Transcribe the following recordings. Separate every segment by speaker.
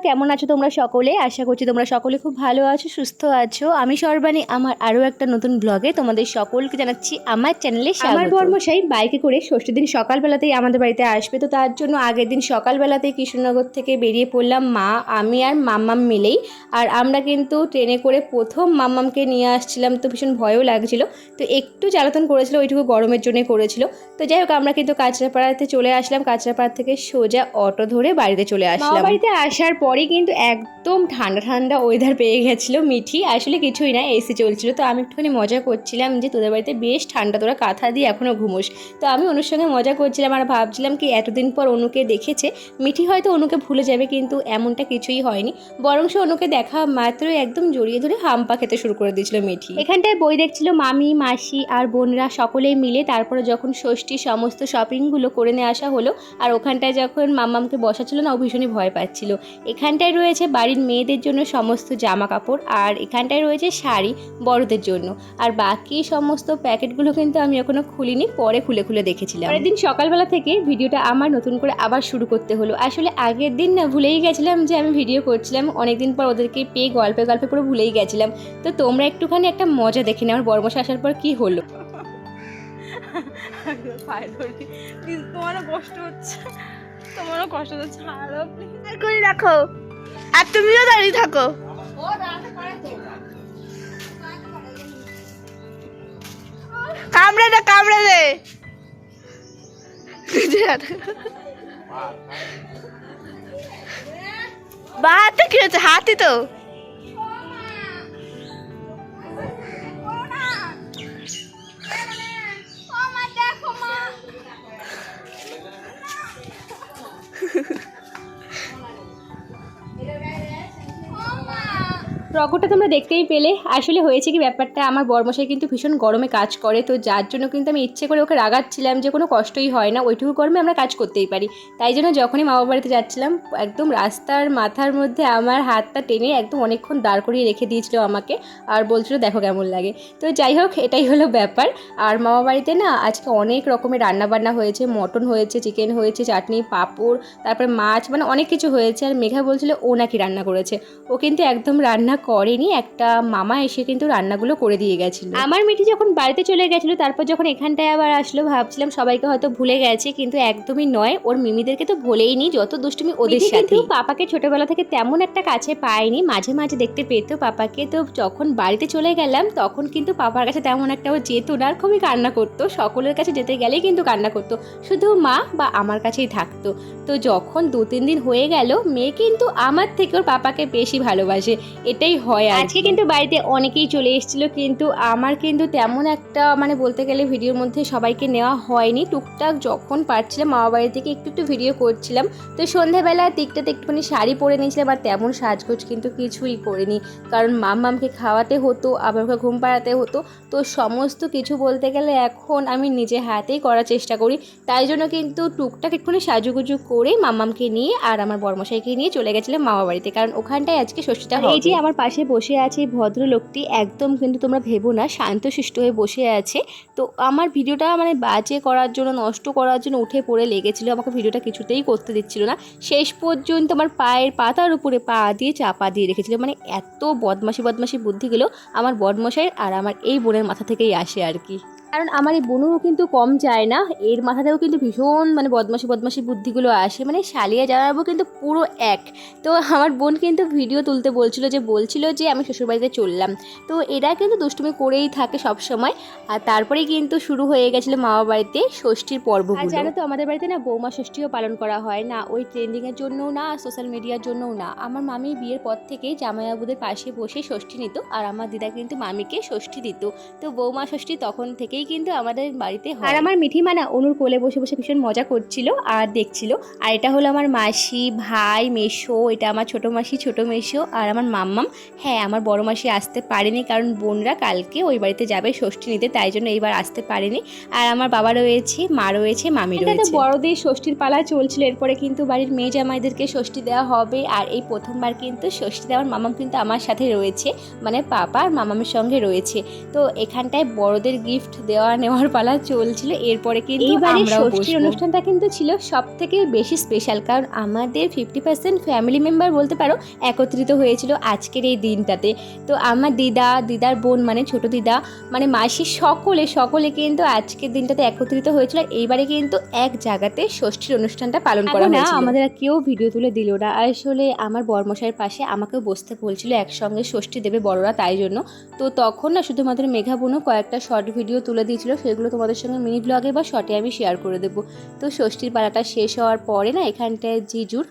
Speaker 1: বন্ধুরা কেমন আছো তোমরা সকলে? আশা করছি তোমরা সকলে খুব ভালো আছো সুস্থ আছো। আমি সর্বাণী আমার আরও একটা নতুন ব্লগে তোমাদের সকলকে জানাচ্ছি আমার চ্যানেলে আমার বর্মশাই বাইকে করে ষষ্ঠী দিন সকালবেলাতেই আমাদের বাড়িতে আসবে। তো তার জন্য আগের দিন সকালবেলাতেই কৃষ্ণনগর থেকে বেরিয়ে পড়লাম মা আমি আর মাম্মাম মিলেই। আর আমরা কিন্তু ট্রেনে করে প্রথম মাম্মামকে নিয়ে আসছিলাম তো ভীষণ ভয়ও লাগছিল। তো একটু জ্বালাতন করেছিল ওইটুকু গরমের জন্যই করেছিল। তো যাই হোক আমরা কিন্তু কাঁচরাপাড়াতে চলে আসলাম। কাঁচরাপাড়া থেকে সোজা অটো ধরে বাড়িতে চলে আসলাম। বাড়িতে আসার পরেই কিন্তু একদম ঠান্ডা ঠান্ডা ওয়েদার পেয়ে গেছিল মিঠি। আসলে কিছুই না এসি চলছিল। তো আমি একটুখানি মজা করছিলাম যে, তোদের বাড়িতে বেশ ঠান্ডা, তোরা কাঁথা দিয়ে এখনও ঘুমোস। তো আমি অনুর সঙ্গে মজা করছিলাম আর ভাবছিলাম কি, এতদিন পর অনুকে দেখেছে, মিঠি হয়তো অনুকে ভুলে যাবে, কিন্তু এমনটা কিছুই হয়নি। বরং সে অনুকে দেখা মাত্রই একদম জড়িয়ে ধরে হাম্পা খেতে শুরু করে দিয়েছিল মিঠি। এখানটায় বই দেখছিল মামি, মাসি আর বোনরা, সকলেই মিলে তারপরে যখন ষষ্ঠী সমস্ত শপিংগুলো করে নিয়ে আসা হলো, আর ওখানটায় যখন মাম্মামকে বসাচ্ছিল না, ও ভীষণই ভয় পাচ্ছিল। এখানটায় রয়েছে বাড়ির মেয়েদের জন্য সমস্ত জামা কাপড় আর এখানটায় রয়েছে শাড়ি বড়দের জন্য। আর বাকি সমস্ত প্যাকেটগুলো কিন্তু আমি এখনও খুলিনি পরে খুলে খুলে দেখেছিলাম। পরের দিন সকালবেলা থেকে ভিডিওটা আমার নতুন করে আবার শুরু করতে হলো। আসলে আগের দিন না ভুলেই গেছিলাম যে আমি ভিডিও করছিলাম অনেকদিন পর ওদেরকে পেয়ে গল্পে গল্পে পুরো ভুলেই গেছিলাম। তো তোমরা একটুখানি একটা মজা দেখে নাও আমার বর্মশা আসার পর কি হলো।
Speaker 2: তোমারও কষ্ট হচ্ছে। তোমারও কষ্ট তো ছাড়ো প্লিজ
Speaker 3: আর করে রাখো। আর তুমিও দাঁড়িয়ে থাকো। কামড়ে দে কামড়ে দে। বাহাতে কি হয়েছে হাতি তো।
Speaker 1: রকটা তোমরা দেখতেই পেলে। আসলে হয়েছে কি ব্যাপারটা, আমার বর্মশাই কিন্তু ভীষণ গরমে কাজ করে, তো যার জন্য কিন্তু আমি ইচ্ছে করে ওকে রাগাচ্ছিলাম যে কোনো কষ্টই হয় না, ওইটুকু গরমে আমরা কাজ করতেই পারি। তাই জন্য যখনই মা বাবার বাড়িতে যাচ্ছিলাম, একদম রাস্তার মাথার মধ্যে আমার হাতটা টেনে একদম অনেকক্ষণ দাঁড় করিয়ে রেখে দিয়েছিল আমাকে, আর বলছিল, দেখো কেমন লাগে। তো যাই হোক, এটাই হলো ব্যাপার। আর মামা বাড়িতে না আজকে অনেক রকমের রান্না বান্না হয়েছে, মটন হয়েছে, চিকেন হয়েছে, চাটনি, পাঁপড়, তারপরে মাছ মানে অনেক কিছু হয়েছে। আর মেঘা বলছিল, ও নাকি রান্না করেছে। ও কিন্তু একদম রান্না করেনি একটা মামা এসে কিন্তু রান্নাগুলো করে দিয়ে গেছিল। আমার মেয়েটি যখন বাড়িতে চলে গেছিল তারপর যখন এখানটায় আবার আসলো ভাবছিলাম সবাইকে হয়তো ভুলে গেছে কিন্তু একদমই নয়। ওর মিমিদেরকে তো ভুলেই নি যত দুষ্টুমি ওদের সাথে পাপাকে ছোটবেলা থেকে তেমন একটা কাছে পায়নি মাঝে মাঝে দেখতে পেতো। পাপাকে তো যখন বাড়িতে চলে গেলাম তখন কিন্তু পাপার কাছে তেমন একটা ও যেত না আর খুবই কান্না করতো। সকলের কাছে যেতে গেলেই কিন্তু কান্না করতো। শুধু মা বা আমার কাছেই থাকতো। তো যখন দু তিন দিন হয়ে গেল মেয়ে কিন্তু আমার থেকে ওর পাপাকে বেশি ভালোবাসে। এটাই হয় আজকে কিন্তু বাড়িতে অনেকেই চলে এসেছিল কিন্তু আমার কিন্তু তেমন একটা মানে বলতে গেলে ভিডিওর মধ্যে সবাইকে নেওয়া হয়নি। টুকটাক যখন পারছিলাম মামা বাড়ি থেকে একটু একটু ভিডিও করছিলাম। তো সন্ধ্যাবেলা দিকটাতে একটুখানি শাড়ি পরে নিয়েছিলাম আর তেমন সাজগোজ কিন্তু কিছুই করিনি। কারণ মাম্মামকে খাওয়াতে হতো আবার ওকে ঘুম পাড়াতে হতো। তো সমস্ত কিছু বলতে গেলে এখন আমি নিজে হাতেই করার চেষ্টা করি। তাই জন্য কিন্তু টুকটাক একটুখানি সাজুগুজু করে মাম্মামকে নিয়ে আর আমার বর্মশাইকে নিয়ে চলে গেছিলাম মামা বাড়িতে। কারণ ওখানটায় আজকে ষষ্ঠীটা এই যে আমার পাশে বসে আছে ভদ্রলোকটি। একদম কিন্তু তোমরা ভেবো না শান্তশিষ্ট হয়ে বসে আছে। তো আমার ভিডিওটা মানে বাজে করার জন্য, নষ্ট করার জন্য উঠে পড়ে লেগেছিল, আমাকে ভিডিওটা কিছুতেই করতে দিচ্ছিল না। শেষ পর্যন্ত আমার পায়ের পাতার উপরে পা দিয়ে চাপা দিয়ে রেখেছিল। মানে এত বদমাসি বদমাশি বুদ্ধিগুলো আমার বদমশাইয়ের আর আমার এই বোনের মাথা থেকেই আসে আর কি। কারণ আমার এই বোনও কিন্তু কম যায় না, এর মাথাতেও কিন্তু ভীষণ মানে বদমাশি বদমাশি বুদ্ধিগুলো আসে মানে শালিয়া জানাব কিন্তু পুরো এক। তো আমার বোন কিন্তু ভিডিও তুলতে বলছিল যে বলছিল যে, আমি শ্বশুরবাড়িতে চললাম। তো এরা কিন্তু দুষ্টুমি করেই থাকে সব সময় আর তারপরেই কিন্তু শুরু হয়ে গেছিল মামা বাড়িতে ষষ্ঠীর পর্ব জানো তো, আমাদের বাড়িতে না বৌমা ষষ্ঠীও পালন করা হয় না, ওই ট্রেন্ডিংয়ের জন্যও না সোশ্যাল মিডিয়ার জন্যও না। আমার মামি বিয়ের পর থেকে জামাইবাবুদের পাশে বসে ষষ্ঠী নিত, আর আমার দিদা কিন্তু মামিকে ষষ্ঠী দিত। তো বৌমা ষষ্ঠী তখন থেকেই কিন্তু আমাদের বাড়িতে আর আমার মিঠি মানা অনুর কোলে বসে বসে ভীষণ মজা করছিল আর দেখছিল। আর এটা হলো আমার মাসি ভাই মেশো এটা আমার ছোট মাসি ছোট মেশো আর আমার মাম্মাম। হ্যাঁ আমার বড় মাসি আসতে পারেনি কারণ বোনরা কালকে ওই বাড়িতে যাবে ষষ্ঠী নিতে তাই জন্য এইবার আসতে পারেনি। আর আমার বাবা রয়েছে মা রয়েছে মামি রয়েছে। বড়দের ষষ্ঠীর পালা চলছিল এরপরে কিন্তু বাড়ির মেয়ে জামাইদেরকে ষষ্ঠী দেওয়া হবে আর এই প্রথমবার কিন্তু ষষ্ঠী দেওয়ার মামাম কিন্তু আমার সাথে রয়েছে মানে পাপা আর মামামের সঙ্গে রয়েছে। তো এখানটায় বড়দের গিফট দেওয়া নেওয়ার পালা চলছিল। এরপরে কিন্তু
Speaker 4: এইবারে ষষ্ঠীর
Speaker 1: অনুষ্ঠানটা কিন্তু ছিল সব থেকে বেশি স্পেশাল কারণ আমাদের ফিফটি পার্সেন্ট ফ্যামিলি মেম্বার বলতে পারো একত্রিত হয়েছিল আজকের এই দিনটাতে। তো আমার দিদা দিদার বোন মানে ছোট দিদা মানে মাসি সকলে সকলে কিন্তু আজকের দিনটাতে একত্রিত হয়েছিল। এইবারে কিন্তু এক জায়গাতে ষষ্ঠীর অনুষ্ঠানটা পালন করা
Speaker 4: না, আমাদের
Speaker 1: আর কেউ ভিডিও তুলে দিল না। আসলে আমার বর্মশাইয়ের পাশে আমাকেও বসতে বলছিল একসঙ্গে ষষ্ঠী দেবে বড়রা তাই জন্য। তো তখন না শুধুমাত্র মেঘা বোনও কয়েকটা শর্ট ভিডিও তুলে দিয়েছিল সেগুলো তোমাদের সঙ্গে মিনি ব্লগে বা শর্টে আমি শেয়ার করে দেবো। তো ষষ্ঠীর পালাটা শেষ হওয়ার পরে না এখানটায় জিজুর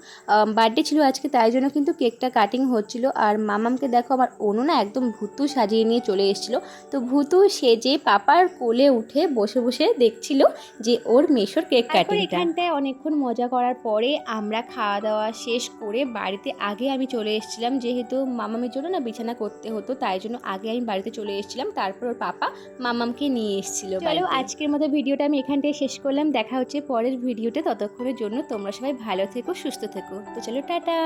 Speaker 1: বার্থডে ছিল আজকে তাই জন্য কিন্তু কেকটা কাটিং হচ্ছিল। আর মামামকে দেখো আমার অনু না একদম ভুতু সাজিয়ে নিয়ে চলে এসেছিল। তো ভুতু সেজে পাপার কোলে উঠে বসে বসে দেখছিল যে ওর মেশোর কেক কাটিংটা
Speaker 4: এখানটায় অনেকক্ষণ মজা করার পরে আমরা খাওয়া দাওয়া শেষ করে বাড়িতে আগে আমি চলে এসেছিলাম। যেহেতু মামামের জন্য না বিছানা করতে হতো তাই জন্য আগে আমি বাড়িতে চলে এসেছিলাম। তারপর ওর পাপা মামামকে নিয়ে এসেছিল চলো আজকের মতো ভিডিওটা আমি এখানটায় শেষ করলাম। দেখা হচ্ছে পরের ভিডিওটা ততক্ষণের জন্য তোমরা সবাই ভালো থেকো সুস্থ থেকো। তো চলো টাটা।